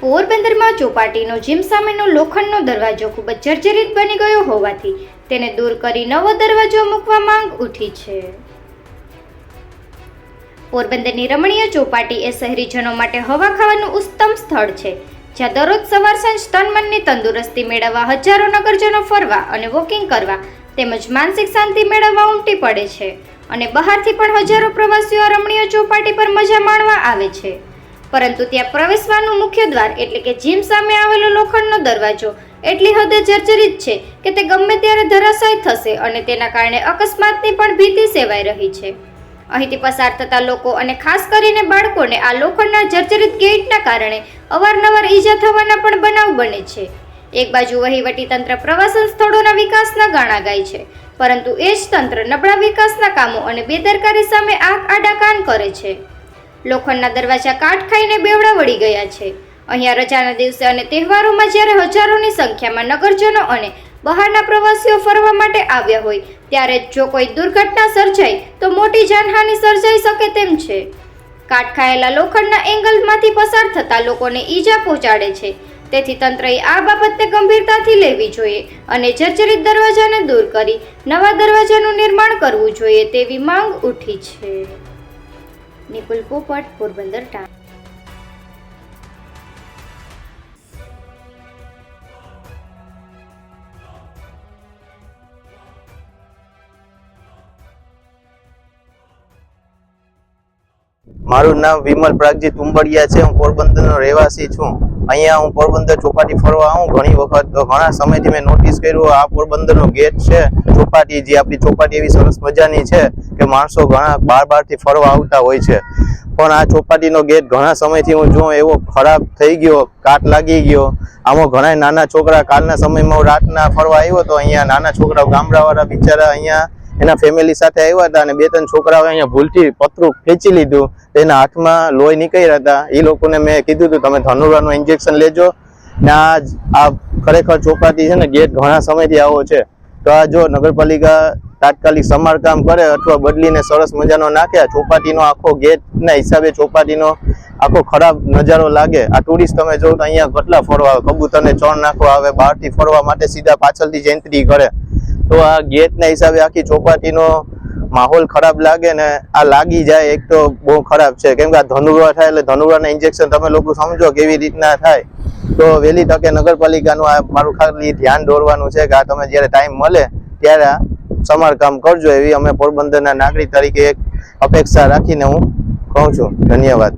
પોરબંદરમાં ચોપાટીનો જીમ સામેનો લોખંડનો દરવાજો ખૂબ જ જર્જરિત બની ગયો હોવાથી તેને દૂર કરી નવો દરવાજો મૂકવા માંગ ઉઠી છે. પોરબંદરની રમણીય ચોપાટી એ શહેરીજનો માટે હવા ખાવાનું ઉત્તમ સ્થળ છે, જ્યાં દરરોજ સવાર સાંજ તન મનની તંદુરસ્તી મેળવવા હજારો નગરજનો ફરવા અને વોકિંગ કરવા તેમજ માનસિક શાંતિ મેળવવા ઉમટી પડે છે અને બહારથી પણ હજારો પ્રવાસીઓ રમણીય ચોપાટી પર મજા માણવા આવે છે. પરંતુ ત્યાં પ્રવેશવાનું મુખ્ય દ્વાર એટલે કે જીમ સામે આવેલો લોખંડનો દરવાજો એટલી હદે જર્જરિત છે કે તે ગમે ત્યારે ધરાશાય થશે અને તેના કારણે અકસ્માતની પણ ભીતિ સેવાઈ રહી છે. અહીંથી પસાર થતા લોકો અને ખાસ કરીને બાળકોને આ લોખંડના જર્જરિત ગેટના કારણે અવારનવાર ઈજા થવાના પણ બનાવ બને છે. એક બાજુ વહીવટી તંત્ર પ્રવાસન સ્થળોના વિકાસના ગાણા ગાય છે, પરંતુ એ જ તંત્ર નબળા વિકાસના કામો અને બેદરકારી સામે આંખ આડા કાન કરે છે. લોખંડના દરવાજા કાટ ખાઈને બેવડા વળી ગયા છે. અહીંયા રજાના દિવસે અને તહેવારોમાં જ્યારે હજારોની સંખ્યામાં નગરજનો અને બહારના પ્રવાસીઓ ફરવા માટે આવ્યા હોય, ત્યારે જો કોઈ દુર્ઘટના સર્જાય, તો મોટી જાનહાનિ સર્જાઈ શકે તેમ છે. કાટ ખાયેલા લોખંડના એંગલમાંથી પસાર થતા લોકોને ઈજા પહોંચાડે છે. તેથી તંત્રએ આ બાબતને ગંભીરતાથી લેવી જોઈએ અને જર્જરિત દરવાજાને દૂર કરી નવા દરવાજાનું નિર્માણ કરવું જોઈએ તેવી માંગ ઉઠી છે. નિપુલ પોપટ પોરબંદર ટાઈમ મારું નામ વિમલ પ્રાગજી તુંબડિયા છે હું પોરબંદરનો રહેવાસી છું। અહીંયા હું પોરબંદર ચોપાટી ફરવા આવું. ઘણી વખત, ઘણા સમયથી મેં નોટિસ કર્યું, આ પોરબંદરનો ગેટ છે. ચોપાટી જે આપણી ચોપાટી એવી સરસ મજાની છે કે માણસો ઘણા બાર બારથી ફરવા આવતા હોય છે. પણ આ ચોપાટીનો ગેટ ઘણા સમયથી હું જોઉં એવો ખરાબ થઈ ગયો, કાટ લાગી ગયો. આમાં ઘણા નાના છોકરા કાલના સમયમાં રાતના ફરવા આવ્યો તો અહીંયા નાના છોકરાઓ ગામડાવાળા બિચારા અહીંયા એના ફેમિલી સાથે આવ્યા હતા અને બે ત્રણ છોકરાઓ અહીંયા ભૂલથી પતરું ખેંચી લીધું. તેના હાથમાં લોહી નીકળ્યા હતા. એ લોકોને મેં કીધું હતું, તમે ધનુરાનું ઇન્જેક્શન લેજો. ને આ આ ખરેખર ચોપાટી છે ને ગેટ ઘણા સમયથી આવો છે. તો આ જો નગરપાલિકા તાત્કાલિક સમારકામ કરે અથવા બદલીને સરસ મજાનો નાખે ચોપાટીનો આખો ગેટના હિસાબે ચોપાટીનો આખો ખરાબ નજારો લાગે. આ ટુરિસ્ટ તમે જો તો અહીંયા કેટલા ફરવા આવે કબૂતરને ચણ નાખવા આવે, બહારથી ફરવા માટે સીધા પાછળથી જ એન્ટ્રી કરે તો આ ગેટના હિસાબે આખી ચોપાટીનો માહોલ ખરાબ લાગે ને આ લાગી જાય, એક તો બહુ ખરાબ છે. કેમ કે આ ધનુરા થાય એટલે ધનુરાના ઇન્જેક્શન તમે લોકો સમજો કેવી રીતના થાય. તો વહેલી તકે નગરપાલિકાનું આ મારું ખાલી ધ્યાન દોરવાનું છે કે આ તમે જ્યારે ટાઈમ મળે ત્યારે આ સમારકામ કરજો એવી અમે પોરબંદરના નાગરિક તરીકે એક અપેક્ષા રાખીને હું કહું છું. ધન્યવાદ.